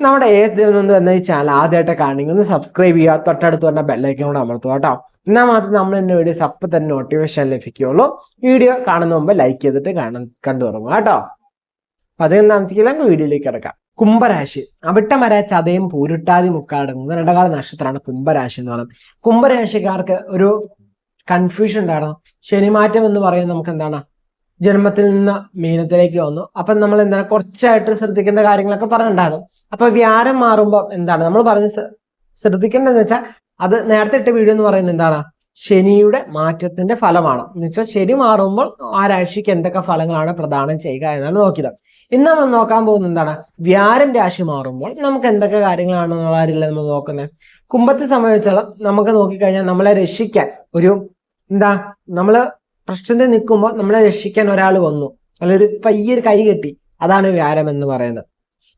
നമ്മുടെ ഏസ് ദിവസം എന്ന ഈ ചാനൽ ആദ്യമായിട്ട് കാണണമെങ്കിൽ ഒന്ന് സബ്സ്ക്രൈബ് ചെയ്യുക. തൊട്ടടുത്ത് പറഞ്ഞ ബെല്ലൈക്കൻ കൂടെ അമർത്തുക കേട്ടോ. എന്നാൽ മാത്രം നമ്മൾ എന്റെ വീഡിയോസ് അപ്പം തന്നെ നോട്ടിഫിക്കേഷൻ ലഭിക്കുകയുള്ളൂ. വീഡിയോ കാണുന്ന മുമ്പ് ലൈക്ക് ചെയ്തിട്ട് കാണാൻ കണ്ടു തുടങ്ങുക കേട്ടോ. അപ്പൊ അധികം താമസിക്കില്ല വീഡിയോയിലേക്ക് കിടക്കാം. കുംഭരാശി. അവിട്ടമര ചതയും പൂരുട്ടാതി മുക്കാടങ്ങുന്ന രണ്ടകാല നക്ഷത്രമാണ് കുംഭരാശി എന്ന് പറയുന്നത്. കുംഭരാശിക്കാർക്ക് ഒരു കൺഫ്യൂഷൻ ഉണ്ടായിരുന്നു. ശനിമാറ്റം എന്ന് പറയുന്നത് നമുക്ക് എന്താണ്? ജന്മത്തിൽ നിന്ന് മീനത്തിലേക്ക് വന്നു. അപ്പൊ നമ്മൾ എന്താണ് കുറച്ചായിട്ട് ശ്രദ്ധിക്കേണ്ട കാര്യങ്ങളൊക്കെ പറഞ്ഞിട്ടുണ്ടായിരുന്നു. അപ്പൊ വ്യാരം മാറുമ്പോൾ എന്താണ്? നമ്മൾ പറഞ്ഞ് ശ്ര- ശ്രദ്ധിക്കേണ്ടതെന്ന് വെച്ചാൽ അത് നേരത്തെ ഇട്ട വീഡിയോ എന്ന് പറയുന്നത് എന്താണ്? ശനിയുടെ മാറ്റത്തിന്റെ ഫലമാണ്. എന്ന് വെച്ചാൽ ശനി മാറുമ്പോൾ ആ രാശിക്ക് എന്തൊക്കെ ഫലങ്ങളാണ് പ്രദാനം ചെയ്യുക എന്നാണ് നോക്കിയത്. ഇന്ന് നമ്മൾ നോക്കാൻ പോകുന്നത് എന്താണ്? വ്യാരം രാശി മാറുമ്പോൾ നമുക്ക് എന്തൊക്കെ കാര്യങ്ങളാണ് എന്നുള്ള നമ്മൾ നോക്കുന്നത്? കുംഭത്തെ സംബന്ധിച്ചോളം നമുക്ക് നോക്കിക്കഴിഞ്ഞാൽ നമ്മളെ രക്ഷിക്കാൻ ഒരു എന്താ? നമ്മൾ പ്രശ്നത്തിൽ നിൽക്കുമ്പോൾ നമ്മളെ രക്ഷിക്കാൻ ഒരാൾ വന്നു. അല്ലെങ്കിൽ ഒരു പയ്യൊരു കൈ കെട്ടി. അതാണ് വ്യാരം എന്ന് പറയുന്നത്.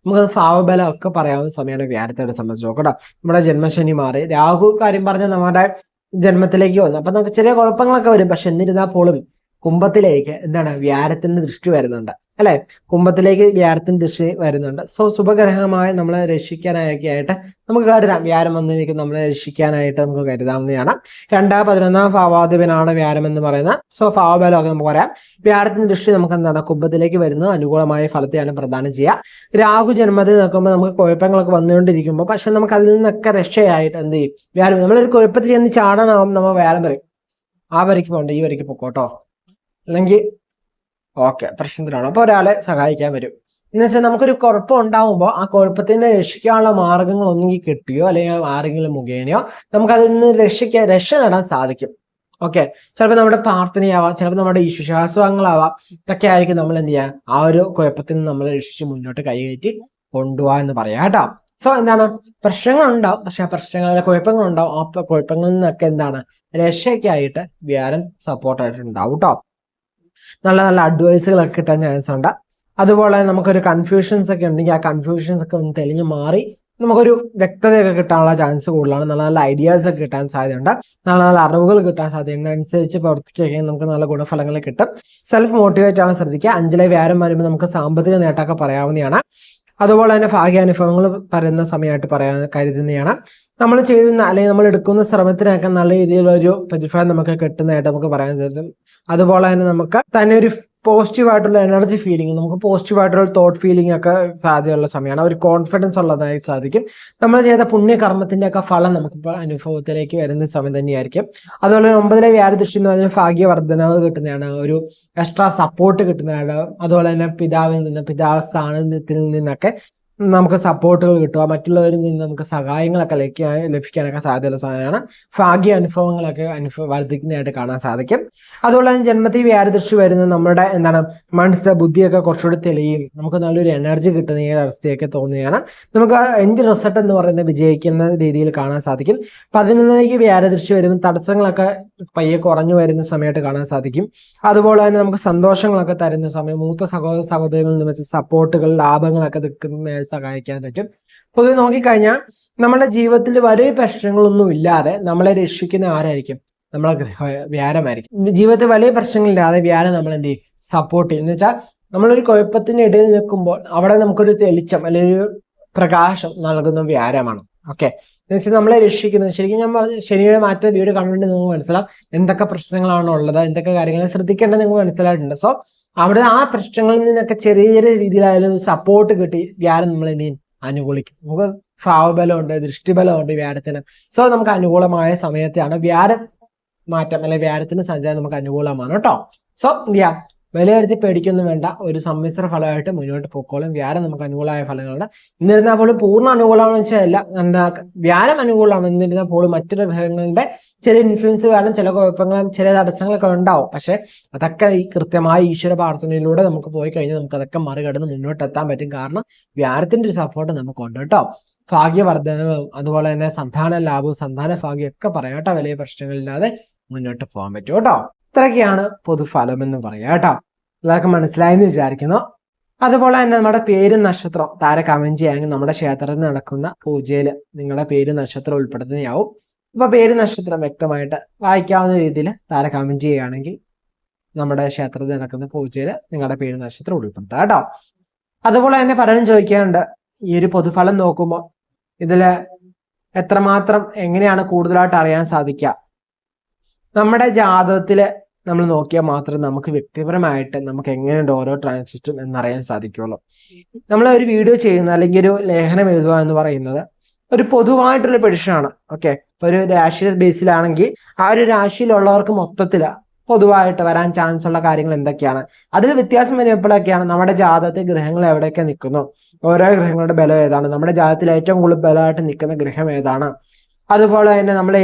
നമുക്കത് ഭാവബലം ഒക്കെ പറയാവുന്ന സമയമാണ് വ്യാരത്തോടെ സംബന്ധിച്ച് നോക്കട്ടോ നമ്മുടെ ജന്മശനി മാറി. രാഹു കാര്യം പറഞ്ഞ നമ്മുടെ ജന്മത്തിലേക്ക് വന്നു. അപ്പൊ നമുക്ക് ചെറിയ കുഴപ്പങ്ങളൊക്കെ വരും. പക്ഷെ എന്നിരുന്നാൽ പോലും കുംഭത്തിലേക്ക് എന്താണ്? വ്യാരത്തിന് ദൃഷ്ടി വരുന്നുണ്ട്. അല്ലെ? കുംഭത്തിലേക്ക് വ്യാഴത്തിന് ദിശ വരുന്നുണ്ട്. സോ ശുഭഗ്രഹമായി നമ്മളെ രക്ഷിക്കാനായൊക്കെ ആയിട്ട് നമുക്ക് കരുതാം. വ്യാരം വന്നിരിക്കും നമ്മളെ രക്ഷിക്കാനായിട്ട് നമുക്ക് കരുതാവുന്നതാണ്. രണ്ടാം പതിനൊന്നാം ഭാവാധിപനാണ് വ്യാരം എന്ന് പറയുന്നത്. സോ ഭാവബലമൊക്കെ നമുക്ക് പറയാം. വ്യാഴത്തിന്റെ ദൃഷ്ടി നമുക്ക് എന്താണ്? കുംഭത്തിലേക്ക് വരുന്നത്. അനുകൂലമായ ഫലത്തെയാണ് പ്രദാനം ചെയ്യുക. രാഹു ജന്മത്തിൽ നിൽക്കുമ്പോൾ നമുക്ക് കുഴപ്പങ്ങളൊക്കെ വന്നുകൊണ്ടിരിക്കുമ്പോൾ പക്ഷെ നമുക്ക് അതിൽ നിന്നൊക്കെ രക്ഷയായിട്ട് എന്ത് ചെയ്യും? വ്യാരം നമ്മളൊരു കുഴപ്പത്തിൽ ചെന്ന് ചാടാനാവും. നമ്മൾ വ്യാരം പറയും ആ വരയ്ക്ക് പോകണ്ട ഈ വരയ്ക്ക് പൊക്കോട്ടോ അല്ലെങ്കിൽ ഓക്കെ പ്രശ്നത്തിലാണ് അപ്പൊ ഒരാളെ സഹായിക്കാൻ വരും. എന്ന് വെച്ചാൽ നമുക്കൊരു കുഴപ്പം ഉണ്ടാവുമ്പോൾ ആ കുഴപ്പത്തിനെ രക്ഷിക്കാനുള്ള മാർഗങ്ങൾ ഒന്നുകിൽ കിട്ടിയോ അല്ലെങ്കിൽ ആരെങ്കിലും മുഖേനയോ നമുക്ക് അതിൽ നിന്ന് രക്ഷിക്കാൻ രക്ഷ നേടാൻ സാധിക്കും. ഓക്കെ ചിലപ്പോൾ നമ്മുടെ പ്രാർത്ഥനയാവാം ചിലപ്പോൾ നമ്മുടെ വിശ്വാസങ്ങളാവാം ഇതൊക്കെ ആയിരിക്കും നമ്മൾ എന്ത് ചെയ്യുക ആ ഒരു കുഴപ്പത്തിൽ നിന്ന് നമ്മളെ രക്ഷിച്ച് മുന്നോട്ട് കൈകയറ്റി കൊണ്ടുപോകാൻ എന്ന് പറയാം കേട്ടോ. സോ എന്താണ്? പ്രശ്നങ്ങളുണ്ടാവും പക്ഷെ ആ പ്രശ്നങ്ങളിലെ കുഴപ്പങ്ങളുണ്ടാവും. ആ കുഴപ്പങ്ങളിൽ നിന്നൊക്കെ എന്താണ്? രക്ഷയ്ക്കായിട്ട് വ്യാരം സപ്പോർട്ടായിട്ട് ഉണ്ടാവും കേട്ടോ. നല്ല നല്ല അഡ്വൈസുകളൊക്കെ കിട്ടാൻ ചാൻസ് ഉണ്ട്. അതുപോലെ നമുക്കൊരു കൺഫ്യൂഷൻസ് ഒക്കെ ഉണ്ടെങ്കിൽ ആ കൺഫ്യൂഷൻസ് ഒക്കെ ഒന്ന് തെളിഞ്ഞു മാറി നമുക്കൊരു വ്യക്തതയൊക്കെ കിട്ടാനുള്ള ചാൻസ് കൂടുതലാണ്. നല്ല നല്ല ഐഡിയാസ് ഒക്കെ കിട്ടാൻ സാധ്യതയുണ്ട്. നല്ല നല്ല അറിവുകൾ കിട്ടാൻ സാധ്യതയുണ്ട്. അനുസരിച്ച് പ്രവർത്തിക്കുകയും നമുക്ക് നല്ല ഗുണഫലങ്ങൾ കിട്ടും. സെൽഫ് മോട്ടിവേറ്റ് ആവാൻ ശ്രദ്ധിക്കുക. അഞ്ചിലെ വ്യാരം വരുമ്പോൾ നമുക്ക് സാമ്പത്തിക നേട്ടമൊക്കെ പറയാവുന്നതാണ്. അതുപോലെ തന്നെ ഭാഗ്യാനുഭവങ്ങൾ പറയുന്ന സമയമായിട്ട് പറയാൻ കരുതുന്നതാണ് നമ്മൾ ചെയ്യുന്ന അല്ലെങ്കിൽ നമ്മൾ എടുക്കുന്ന ശ്രമത്തിനൊക്കെ നല്ല രീതിയിലുള്ള ഒരു പ്രതിഫലം നമുക്ക് കിട്ടുന്നതായിട്ട് നമുക്ക് പറയാൻ സാധിക്കും. അതുപോലെ തന്നെ നമുക്ക് തന്നെ ഒരു പോസിറ്റീവ് ആയിട്ടുള്ള എനർജി ഫീലിംഗ് നമുക്ക് പോസിറ്റീവ് ആയിട്ടുള്ള തോട്ട് ഫീലിംഗ് ഒക്കെ സാധ്യതയുള്ള സമയമാണ്. ഒരു കോൺഫിഡൻസ് ഉള്ളതായി സാധിക്കും. നമ്മൾ ചെയ്ത പുണ്യകർമ്മത്തിന്റെ ഒക്കെ ഫലം നമുക്കിപ്പോൾ അനുഭവത്തിലേക്ക് വരുന്ന സമയം തന്നെയായിരിക്കും. അതുപോലെ ഒമ്പതിലെ വ്യാഴദൃഷ്ടി എന്ന് പറഞ്ഞാൽ ഭാഗ്യവർദ്ധനവ് കിട്ടുന്നതാണ്. ഒരു എക്സ്ട്രാ സപ്പോർട്ട് കിട്ടുന്നതാണ്. അതുപോലെ തന്നെ പിതാവിൽ നിന്ന് പിതാവ് സ്ഥാനത്തിൽ നിന്നൊക്കെ നമുക്ക് സപ്പോർട്ടുകൾ കിട്ടുക മറ്റുള്ളവരിൽ നിന്ന് നമുക്ക് സഹായങ്ങളൊക്കെ ലഭിക്കാൻ ലഭിക്കാനൊക്കെ സാധ്യതയുള്ള സാധനമാണ്. ഭാഗ്യ അനുഭവങ്ങളൊക്കെ അനുഭവ വർദ്ധിക്കുന്നതായിട്ട് കാണാൻ സാധിക്കും. അതുപോലെ തന്നെ ജന്മത്തിൽ വ്യാരദൃഷ്ടി വരുന്ന നമ്മുടെ എന്താണ് മനസ്സ് ബുദ്ധിയൊക്കെ കുറച്ചുകൂടി തെളിയും. നമുക്ക് നല്ലൊരു എനർജി കിട്ടുന്ന ഈ അവസ്ഥയൊക്കെ തോന്നുകയാണ്. നമുക്ക് എന്ത് റിസൾട്ട് എന്ന് പറയുന്നത് വിജയിക്കുന്ന രീതിയിൽ കാണാൻ സാധിക്കും. പതിനൊന്നിലേക്ക് വ്യാരദൃഷ്ടി വരുമ്പോൾ തടസ്സങ്ങളൊക്കെ പയ്യെ കുറഞ്ഞു വരുന്ന സമയമായിട്ട് കാണാൻ സാധിക്കും. അതുപോലെ തന്നെ നമുക്ക് സന്തോഷങ്ങളൊക്കെ തരുന്ന സമയം മൂത്ത സഹോദര സഹോദരങ്ങളിൽ നിന്ന് വെച്ച് സപ്പോർട്ടുകൾ ലാഭങ്ങളൊക്കെ നിൽക്കുന്ന സഹായിക്കാൻ പറ്റും. പൊതുവെ നോക്കിക്കഴിഞ്ഞാൽ നമ്മുടെ ജീവിതത്തിൽ വലിയ പ്രശ്നങ്ങളൊന്നും ഇല്ലാതെ നമ്മളെ രക്ഷിക്കുന്ന ആരായിരിക്കും? നമ്മളെ ഗ്രഹ വ്യാരമായിരിക്കും ജീവിതത്തിൽ വലിയ പ്രശ്നങ്ങളില്ലാതെ വ്യാരം നമ്മൾ എന്ത് ചെയ്യും? സപ്പോർട്ട് ചെയ്യും. എന്ന് വെച്ചാൽ നമ്മളൊരു കുഴപ്പത്തിന്റെ ഇടയിൽ നിൽക്കുമ്പോൾ അവിടെ നമുക്കൊരു തെളിച്ചം അല്ലെങ്കിൽ ഒരു പ്രകാശം നൽകുന്ന വ്യാരമാണ് ഓക്കെ? എന്ന് വെച്ചാൽ നമ്മളെ രക്ഷിക്കുന്നത് ശരിക്കും ഞാൻ പറഞ്ഞ ശനിയുടെ മാറ്റ വീട് കണ്ടുകൊണ്ട് നിങ്ങൾക്ക് മനസ്സിലാവും. എന്തൊക്കെ പ്രശ്നങ്ങളാണ് ഉള്ളത്? എന്തൊക്കെ കാര്യങ്ങൾ ശ്രദ്ധിക്കേണ്ടത് നിങ്ങൾക്ക് മനസ്സിലായിട്ടുണ്ട്. സോ അവിടെ ആ പ്രശ്നങ്ങളിൽ നിന്നൊക്കെ ചെറിയ ചെറിയ രീതിയിലായാലും സപ്പോർട്ട് കിട്ടി. വ്യാഴം നമ്മൾ ചെയ്യും അനുകൂലിക്കും. നമുക്ക് ഭാവബലമുണ്ട് ദൃഷ്ടിബലമുണ്ട് വ്യാഴത്തിന്. സോ നമുക്ക് അനുകൂലമായ സമയത്തെയാണ് വ്യാഴ മാറ്റം അല്ലെ വ്യാഴത്തിന് സഞ്ചാരം നമുക്ക് അനുകൂലമാണ് കേട്ടോ? സോ എന്ത് വിലയിരുത്തി പേടിക്കൊന്നും വേണ്ട. ഒരു സമ്മിശ്ര ഫലമായിട്ട് മുന്നോട്ട് പോക്കോളും. വ്യാരം നമുക്ക് അനുകൂലമായ ഫലങ്ങളുണ്ട്. എന്നിരുന്നാൽ പോലും പൂർണ അനുകൂലമാണെന്ന് വെച്ചാൽ അല്ല. എന്താ വ്യാരം അനുകൂലമാണ്. എന്നിരുന്നാൽ പോലും മറ്റൊരു ഗ്രഹങ്ങളുടെ ചില ഇൻഫ്ലുവൻസ് കാരണം ചില കുഴപ്പങ്ങളും ചില തടസ്സങ്ങളൊക്കെ ഉണ്ടാവും. പക്ഷെ അതൊക്കെ ഈ കൃത്യമായ ഈശ്വര പ്രാർത്ഥനയിലൂടെ നമുക്ക് പോയി കഴിഞ്ഞാൽ നമുക്ക് അതൊക്കെ മറികടന്ന് മുന്നോട്ട് എത്താൻ പറ്റും. കാരണം വ്യാരത്തിന്റെ ഒരു സപ്പോർട്ട് നമുക്കുണ്ട് കേട്ടോ. ഭാഗ്യവർദ്ധനവും അതുപോലെ തന്നെ സന്താന ലാഭവും സന്താന ഭാഗ്യം ഒക്കെ പറയാം കേട്ടോ വലിയ പ്രശ്നങ്ങളില്ലാതെ മുന്നോട്ട് പോകാൻ പറ്റും കേട്ടോ. ഇത്രയൊക്കെയാണ് പൊതുഫലം എന്ന് പറയാം കേട്ടോ. എല്ലാവർക്കും മനസ്സിലായെന്ന് വിചാരിക്കുന്നു. അതുപോലെ തന്നെ നമ്മുടെ പേര് നക്ഷത്രം താര കമന്റ് ചെയ്യാമെങ്കിൽ നമ്മുടെ ക്ഷേത്രത്തിൽ നടക്കുന്ന പൂജയിൽ നിങ്ങളുടെ പേര് നക്ഷത്രം ഉൾപ്പെടുത്തുന്നതാവും ഇപ്പൊ പേര് നക്ഷത്രം വ്യക്തമായിട്ട് വായിക്കാവുന്ന രീതിയിൽ താര കമന്റ് ചെയ്യുകയാണെങ്കിൽ നമ്മുടെ ക്ഷേത്രത്തിൽ നടക്കുന്ന പൂജയിൽ നിങ്ങളുടെ പേര് നക്ഷത്രം ഉൾപ്പെടുത്താം കേട്ടോ. അതുപോലെ തന്നെ പലരും ചോദിക്കാറുണ്ട് ഈ ഒരു പൊതുഫലം നോക്കുമ്പോൾ ഇതിൽ എത്രമാത്രം എങ്ങനെയാണ് കൂടുതലായിട്ട് അറിയാൻ സാധിക്കുക? നമ്മുടെ ജാതകത്തിൽ നമ്മൾ നോക്കിയാൽ മാത്രമേ നമുക്ക് വ്യക്തിപരമായിട്ട് നമുക്ക് എങ്ങനെയുണ്ട് ഓരോ ട്രാൻസിറ്റും എന്നറിയാൻ സാധിക്കുള്ളൂ. നമ്മൾ ഒരു വീഡിയോ ചെയ്യുന്ന അല്ലെങ്കിൽ ഒരു ലേഖനം എഴുതുക എന്ന് പറയുന്നത് ഒരു പൊതുവായിട്ടുള്ള പെഡിഷനാണ് ഓക്കെ ഇപ്പൊ ഒരു രാശി ബേസിലാണെങ്കിൽ ആ ഒരു രാശിയിലുള്ളവർക്ക് മൊത്തത്തിൽ പൊതുവായിട്ട് വരാൻ ചാൻസ് ഉള്ള കാര്യങ്ങൾ എന്തൊക്കെയാണ്? അതിൽ വ്യത്യാസം വരുമ്പോഴൊക്കെയാണ് നമ്മുടെ ജാതകത്തിൽ ഗ്രഹങ്ങൾ എവിടെയൊക്കെ നിൽക്കുന്നു? ഓരോ ഗ്രഹങ്ങളുടെ ബലം ഏതാണ്? നമ്മുടെ ജാതകത്തിൽ ഏറ്റവും കൂടുതൽ ബലമായിട്ട് നിൽക്കുന്ന ഗ്രഹം ഏതാണ്? അതുപോലെ തന്നെ നമ്മൾ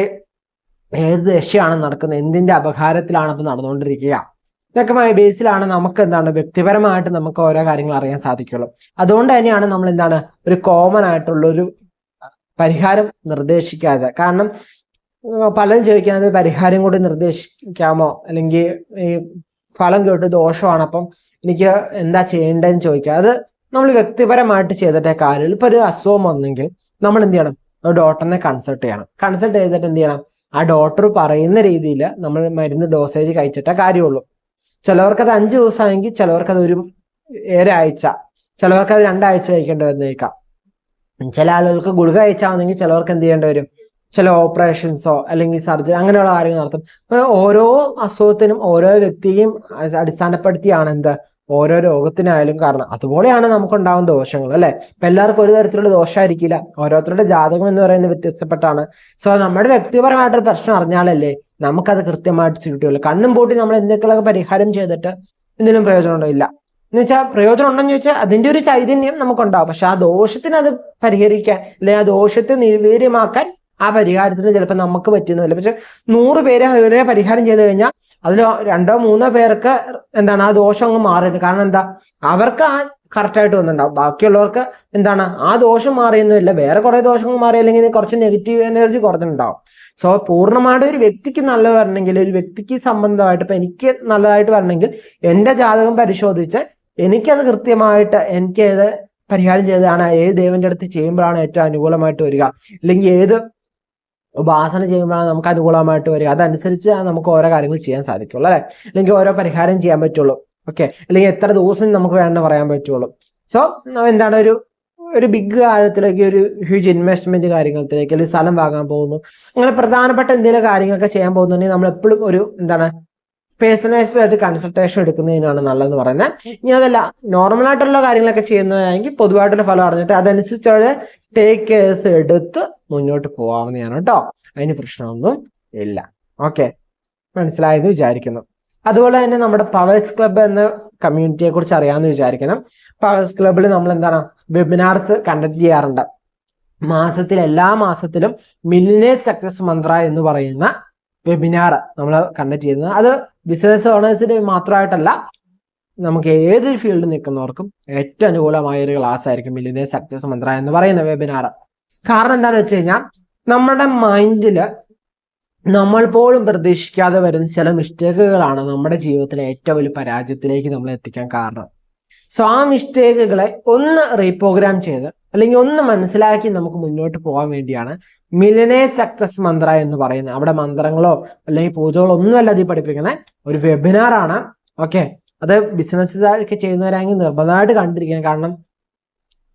ഏത് ദശയാണ് നടക്കുന്നത്? എന്തിന്റെ അപകാരത്തിലാണ് ഇപ്പൊ നടന്നുകൊണ്ടിരിക്കുക? ഇതൊക്കെ ബേസിലാണ് നമുക്ക് എന്താണ് വ്യക്തിപരമായിട്ട് നമുക്ക് ഓരോ കാര്യങ്ങൾ അറിയാൻ സാധിക്കുള്ളൂ. അതുകൊണ്ട് തന്നെയാണ് നമ്മൾ എന്താണ് ഒരു കോമൺ ആയിട്ടുള്ള ഒരു പരിഹാരം നിർദ്ദേശിക്കാതെ. കാരണം പലരും ചോദിക്കാൻ പരിഹാരം കൂടി നിർദ്ദേശിക്കാമോ? അല്ലെങ്കിൽ ഈ ഫലം കേട്ട് ദോഷമാണ് അപ്പം എനിക്ക് എന്താ ചെയ്യേണ്ടതെന്ന് ചോദിക്കുക. അത് നമ്മൾ വ്യക്തിപരമായിട്ട് ചെയ്തിട്ട് കാര്യം ഇപ്പൊ ഒരു അസുഖം വന്നെങ്കിൽ നമ്മൾ എന്ത് ചെയ്യണം? ഡോക്ടറിനെ കൺസൾട്ട് ചെയ്യണം. കൺസൾട്ട് ചെയ്തിട്ട് എന്ത് ചെയ്യണം? ആ ഡോക്ടർ പറയുന്ന രീതിയിൽ നമ്മൾ മരുന്ന് ഡോസേജ് കഴിച്ചിട്ടേ കാര്യമുള്ളൂ. ചിലവർക്ക് അത് അഞ്ച് ദിവസമാണെങ്കിൽ ചിലവർക്ക് അത് ഒരു ചിലവർക്ക് അത് രണ്ടാഴ്ച കഴിക്കേണ്ടി വന്നേക്കാം. ചില ആളുകൾക്ക് ഗുളിക കഴിച്ചാണെങ്കിൽ ചിലവർക്ക് എന്ത് ചെയ്യേണ്ടി വരും? ചില ഓപ്പറേഷൻസോ അല്ലെങ്കിൽ സർജറി അങ്ങനെയുള്ള കാര്യങ്ങൾ നടത്തും. ഓരോ അസുഖത്തിനും ഓരോ വ്യക്തിയും അടിസ്ഥാനപ്പെടുത്തിയാണ് എന്ത്? ഓരോ രോഗത്തിനായാലും കാരണം. അതുപോലെയാണ് നമുക്ക് നമുക്കുണ്ടാവുന്ന ദോഷങ്ങൾ അല്ലെ? ഇപ്പൊ എല്ലാവർക്കും ഒരു തരത്തിലുള്ള ദോഷമായിരിക്കില്ല. ഓരോരുത്തരുടെ ജാതകം എന്ന് പറയുന്നത് വ്യത്യസ്തപ്പെട്ടാണ്. സോ നമ്മുടെ വ്യക്തിപരമായിട്ടൊരു പ്രശ്നം അറിഞ്ഞാലല്ലേ നമുക്കത് കൃത്യമായിട്ട് ചുരുട്ടുള്ളൂ കണ്ണും പൂട്ടി നമ്മൾ എന്തൊക്കെയൊക്കെ പരിഹാരം ചെയ്തിട്ട് എന്തെങ്കിലും പ്രയോജനം ഇല്ല. എന്ന് വെച്ചാൽ പ്രയോജനം ഉണ്ടെന്ന് ചോദിച്ചാൽ അതിന്റെ ഒരു ചൈതന്യം നമുക്കുണ്ടാവും. പക്ഷെ ആ ദോഷത്തിന് അത് പരിഹരിക്കാൻ അല്ലെങ്കിൽ ആ ദോഷത്തെ നിർവീര്യമാക്കാൻ ആ പരിഹാരത്തിന് ചിലപ്പോൾ നമുക്ക് പറ്റുന്നില്ല പക്ഷെ നൂറ് പേരെ ഒരേ പരിഹാരം ചെയ്ത് കഴിഞ്ഞാൽ അതിൽ രണ്ടോ മൂന്നോ പേർക്ക് എന്താണ് ആ ദോഷം അങ്ങ് മാറിയിട്ട് കാരണം എന്താ? അവർക്ക് ആ കറക്റ്റായിട്ട് വന്നിട്ടുണ്ടാവും. ബാക്കിയുള്ളവർക്ക് എന്താണ്? ആ ദോഷം മാറിയൊന്നുമില്ല. വേറെ കുറെ ദോഷങ്ങൾ മാറി അല്ലെങ്കിൽ കുറച്ച് നെഗറ്റീവ് എനർജി കുറഞ്ഞിട്ടുണ്ടാവും. സോ പൂർണമായിട്ട് ഒരു വ്യക്തിക്ക് നല്ല വരണമെങ്കിൽ ഒരു വ്യക്തിക്ക് സംബന്ധമായിട്ട് ഇപ്പൊ എനിക്ക് നല്ലതായിട്ട് വരണമെങ്കിൽ എന്റെ ജാതകം പരിശോധിച്ച് എനിക്കത് കൃത്യമായിട്ട് എനിക്ക് പരിഹാരം ചെയ്തതാണ് ഏത് ദൈവന്റെ അടുത്ത് ചെയ്യുമ്പോഴാണ് ഏറ്റവും അനുകൂലമായിട്ട് വരിക. അല്ലെങ്കിൽ ഏത് ഉപാസന ചെയ്യുമ്പോഴാണ് നമുക്ക് അനുകൂലമായിട്ട് വരിക. അതനുസരിച്ച് നമുക്ക് ഓരോ കാര്യങ്ങൾ ചെയ്യാൻ സാധിക്കുള്ളൂ അല്ലെ? അല്ലെങ്കിൽ ഓരോ പരിഹാരം ചെയ്യാൻ പറ്റുള്ളൂ. ഓക്കെ? അല്ലെങ്കിൽ എത്ര ദിവസം നമുക്ക് വേണമെന്ന് പറയാൻ പറ്റുള്ളൂ. സോ എന്താണ് ഒരു ഒരു ബിഗ് കാര്യത്തിലേക്ക് ഒരു ഹ്യൂജ് ഇൻവെസ്റ്റ്മെന്റ് കാര്യങ്ങളിലേക്ക് അല്ലെങ്കിൽ സ്ഥലം വാങ്ങാൻ പോകുന്നു. അങ്ങനെ പ്രധാനപ്പെട്ട എന്തെങ്കിലും കാര്യങ്ങളൊക്കെ ചെയ്യാൻ പോകുന്നുണ്ടെങ്കിൽ നമ്മൾ എപ്പോഴും ഒരു എന്താണ് പേഴ്സണലൈസ്ഡ് ആയിട്ട് കൺസൾട്ടേഷൻ എടുക്കുന്നതിനാണ് നല്ലതെന്ന് പറയുന്നത്. ഇനി അതല്ല നോർമൽ ആയിട്ടുള്ള കാര്യങ്ങളൊക്കെ ചെയ്യുന്നതാണെങ്കിൽ പൊതുവായിട്ടുള്ള ഫലം അറിഞ്ഞിട്ട് അതനുസരിച്ചുള്ള ടേക്ക് കെയർസ് എടുത്ത് മുന്നോട്ട് പോകാവുന്നതാണ് കേട്ടോ. അതിന് പ്രശ്നമൊന്നും ഇല്ല. ഓക്കെ മനസ്സിലായെന്ന് വിചാരിക്കുന്നു. അതുപോലെ തന്നെ നമ്മുടെ പവേഴ്സ് ക്ലബ്ബ് എന്ന കമ്മ്യൂണിറ്റിയെ കുറിച്ച് അറിയാമെന്ന് വിചാരിക്കുന്നു പവേഴ്സ് ക്ലബ്ബിൽ നമ്മൾ എന്താണ്? വെബിനാർസ് കണ്ടക്ട് ചെയ്യാറുണ്ട്. മാസത്തിൽ എല്ലാ മാസത്തിലും മില്ലിനേഴ്സ് സക്സസ് മന്ത്ര എന്ന് പറയുന്ന വെബിനാർ നമ്മൾ കണ്ടക്ട് ചെയ്യുന്നത്. അത് ബിസിനസ് ഓണേഴ്സിന് മാത്രമായിട്ടല്ല നമുക്ക് ഏതൊരു ഫീൽഡിൽ നിൽക്കുന്നവർക്കും ഏറ്റവും അനുകൂലമായ ഒരു ക്ലാസ് ആയിരിക്കും മില്ലിനേഴ്സ് സക്സസ് മന്ത്ര എന്ന് പറയുന്ന വെബിനാർ കാരണം എന്താണെന്ന് വെച്ച് കഴിഞ്ഞാൽ നമ്മുടെ മൈൻഡിൽ നമ്മൾ പോലും പ്രതീക്ഷിക്കാതെ വരുന്ന ചില മിസ്റ്റേക്കുകളാണ് നമ്മുടെ ജീവിതത്തിലെ ഏറ്റവും വലിയ പരാജയത്തിലേക്ക് നമ്മളെ എത്തിക്കാൻ കാരണം. സോ ആ മിസ്റ്റേക്കുകളെ ഒന്ന് റീപ്രോഗ്രാം ചെയ്ത് അല്ലെങ്കിൽ ഒന്ന് മനസ്സിലാക്കി നമുക്ക് മുന്നോട്ട് പോകാൻ വേണ്ടിയാണ് മിലനെ സക്സസ് മന്ത്ര എന്ന് പറയുന്നത്. അവിടെ മന്ത്രങ്ങളോ അല്ലെങ്കിൽ പൂജകളോ ഒന്നുമല്ല അതിൽ പഠിപ്പിക്കുന്ന ഒരു വെബിനാർ ആണ്. ഓക്കെ അത് ബിസിനസ് ഒക്കെ ചെയ്യുന്നവരാണെങ്കിൽ നിർബന്ധമായിട്ട് കണ്ടിരിക്കണം. കാരണം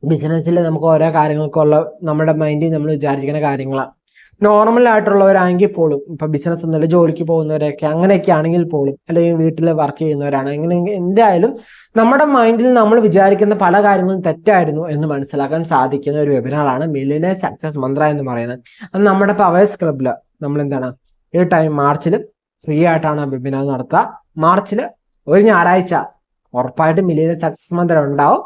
ബിസിനസ്സിൽ നമുക്ക് ഓരോ കാര്യങ്ങൾക്കുള്ള നമ്മുടെ മൈൻഡിൽ നമ്മൾ വിചാരിക്കുന്ന കാര്യങ്ങളാണ് നോർമൽ ആയിട്ടുള്ളവരാണെങ്കിൽ പോലും ഇപ്പൊ ബിസിനസ് എന്നല്ല ജോലിക്ക് പോകുന്നവരൊക്കെ അങ്ങനെയൊക്കെ ആണെങ്കിൽ പോലും അല്ലെങ്കിൽ വീട്ടിൽ വർക്ക് ചെയ്യുന്നവരാണ് അങ്ങനെ എന്തായാലും നമ്മുടെ മൈൻഡിൽ നമ്മൾ വിചാരിക്കുന്ന പല കാര്യങ്ങളും തെറ്റായിരുന്നു എന്ന് മനസ്സിലാക്കാൻ സാധിക്കുന്ന ഒരു വെബിനാറാണ് മില്ലിനെ സക്സസ് മന്ത്ര എന്ന് പറയുന്നത്. അത് നമ്മുടെ പവേഴ്സ് ക്ലബിൽ നമ്മൾ എന്താണ് ഈ ടൈം മാർച്ചിൽ ഫ്രീ ആയിട്ടാണ് വെബിനാർ നടത്തുക. മാർച്ചിൽ ഒരു ഞായറാഴ്ച ഉറപ്പായിട്ടും മില്ലിനെ സക്സസ് മന്ത്ര ഉണ്ടാവും.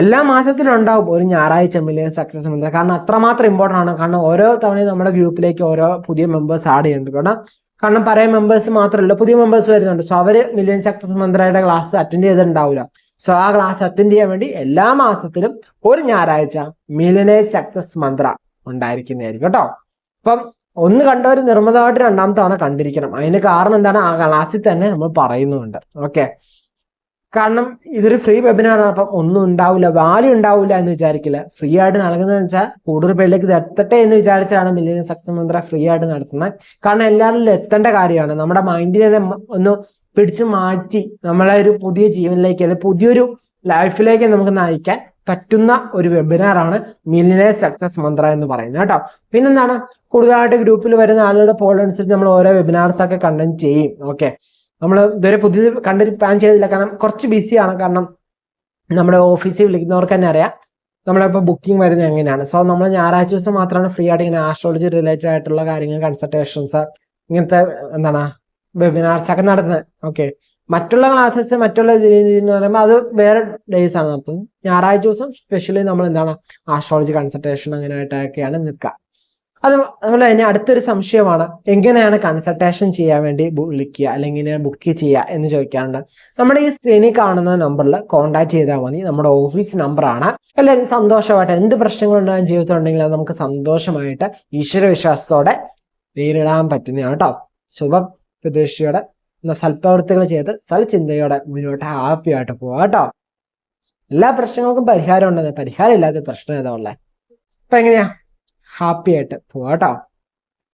എല്ലാ മാസത്തിലും ഉണ്ടാവും ഒരു ഞായറാഴ്ച മില്ലിയൻ സക്സസ് മന്ത്ര കാരണം അത്രമാത്രം ഇമ്പോർട്ടന്റ് ആണ്. കാരണം ഓരോ തവണയും നമ്മുടെ ഗ്രൂപ്പിലേക്ക് ഓരോ പുതിയ മെമ്പേഴ്സ് ആഡ് ചെയ്യുന്നുണ്ട്. കാരണം കാരണം പഴയ മെമ്പേഴ്സ് മാത്രമല്ല പുതിയ മെമ്പേഴ്സ് വരുന്നുണ്ട്. സോ അവർ മില്യൻ സക്സസ് മന്ത്രയുടെ ക്ലാസ് അറ്റൻഡ് ചെയ്തിട്ടുണ്ടാവില്ല സോ ആ ക്ലാസ് അറ്റൻഡ് ചെയ്യാൻ വേണ്ടി എല്ലാ മാസത്തിലും ഒരു ഞായറാഴ്ച മില്യനെ സക്സസ് മന്ത്ര ഉണ്ടായിരിക്കുന്നതായിരിക്കും കേട്ടോ. അപ്പം ഒന്ന് കണ്ടവർ നിർമ്മതമായിട്ട് രണ്ടാമത്തെ തവണ കണ്ടിരിക്കണം. അതിന് കാരണം എന്താണ്? ആ ക്ലാസ്സിൽ തന്നെ നമ്മൾ പറയുന്നുണ്ട്. ഓക്കെ കാരണം ഇതൊരു ഫ്രീ വെബിനാറാണ് അപ്പം ഒന്നും ഉണ്ടാവില്ല വാല്യൂ ഉണ്ടാവില്ല എന്ന് വിചാരിക്കില്ല. ഫ്രീ ആയിട്ട് നൽകുന്നതെന്ന് വെച്ചാൽ കൂടുതൽ പേരിലേക്ക് ഇത് എത്തട്ടെ എന്ന് വിചാരിച്ചാണ് മില്യൻ സക്സസ് മന്ത്ര ഫ്രീ ആയിട്ട് നടത്തുന്നത്. കാരണം എല്ലാവരിലും എത്തേണ്ട കാര്യമാണ്. നമ്മുടെ മൈൻഡിനെ ഒന്ന് പിടിച്ചു മാറ്റി നമ്മളെ ഒരു പുതിയ ജീവനിലേക്ക് അല്ലെങ്കിൽ പുതിയൊരു ലൈഫിലേക്ക് നമുക്ക് നയിക്കാൻ പറ്റുന്ന ഒരു വെബിനാറാണ് മില്ലിനെ സക്സസ് മന്ത്ര എന്ന് പറയുന്നത് കേട്ടോ. പിന്നെന്താണ്? കൂടുതലായിട്ട് ഗ്രൂപ്പിൽ വരുന്ന ആളുകളുടെ പോൾ അനുസരിച്ച് നമ്മൾ ഓരോ വെബിനാർസ് ഒക്കെ കണ്ടന്റ് ചെയ്യും. ഓക്കെ നമ്മൾ ഇതുവരെ പുതിയത് കണ്ടിട്ട് പ്ലാൻ ചെയ്തില്ല. കാരണം കുറച്ച് ബിസിയാണ് കാരണം നമ്മുടെ ഓഫീസിൽ വിളിക്കുന്നവർക്ക് തന്നെ അറിയാം. നമ്മളിപ്പോൾ ബുക്കിംഗ് വരുന്നത് എങ്ങനെയാണ്? സോ നമ്മൾ ഞായറാഴ്ച ദിവസം മാത്രമാണ് ഫ്രീ ആയിട്ട് ഇങ്ങനെ ആസ്ട്രോളജി റിലേറ്റഡ് ആയിട്ടുള്ള കാര്യങ്ങൾ കൺസൾട്ടേഷൻസ് ഇങ്ങനത്തെ എന്താണ് വെബിനാർസ് ഒക്കെ നടത്തുന്നത്. ഓക്കെ മറ്റുള്ള ക്ലാസ്സസ് മറ്റുള്ള രീതിയിൽ എന്ന് പറയുമ്പോൾ അത് വേറെ ഡേയ്സ് ആണ്. നടത്തുന്നത് ഞായറാഴ്ച ദിവസം സ്പെഷ്യലി നമ്മൾ എന്താണ് ആസ്ട്രോളജി കൺസൾട്ടേഷൻ അങ്ങനെയായിട്ടൊക്കെയാണ് നിൽക്കുക. അത് അതുപോലെ തന്നെ അടുത്തൊരു സംശയമാണ്. എങ്ങനെയാണ് കൺസൾട്ടേഷൻ ചെയ്യാൻ വേണ്ടി വിളിക്കുക? അല്ലെങ്കിൽ ബുക്ക് ചെയ്യുക എന്ന് ചോദിക്കാറുണ്ട്. നമ്മുടെ ഈ സ്ക്രീനിൽ കാണുന്ന നമ്പറിൽ കോൺടാക്ട് ചെയ്താൽ മതി. നമ്മുടെ ഓഫീസ് നമ്പറാണ് എല്ലാവരും സന്തോഷമായിട്ട് എന്ത് പ്രശ്നങ്ങളുണ്ടാകും ജീവിതത്തിലുണ്ടെങ്കിൽ അത് നമുക്ക് സന്തോഷമായിട്ട് ഈശ്വരവിശ്വാസത്തോടെ നേരിടാൻ പറ്റുന്നതാണ് കേട്ടോ ശുഭ പ്രതീക്ഷയോടെ സൽപ്രവൃത്തികൾ ചെയ്ത് സൽചിന്തയോടെ മുന്നോട്ട് ഹാപ്പി ആയിട്ട് പോവാം കേട്ടോ എല്ലാ പ്രശ്നങ്ങൾക്കും പരിഹാരം ഉണ്ടെന്ന് പരിഹാരം ഇല്ലാത്ത പ്രശ്നം ഏതാ ഉള്ളത് അപ്പൊ എങ്ങനെയാ? ഹാപ്പി ആയിട്ട് പോവാം കേട്ടോ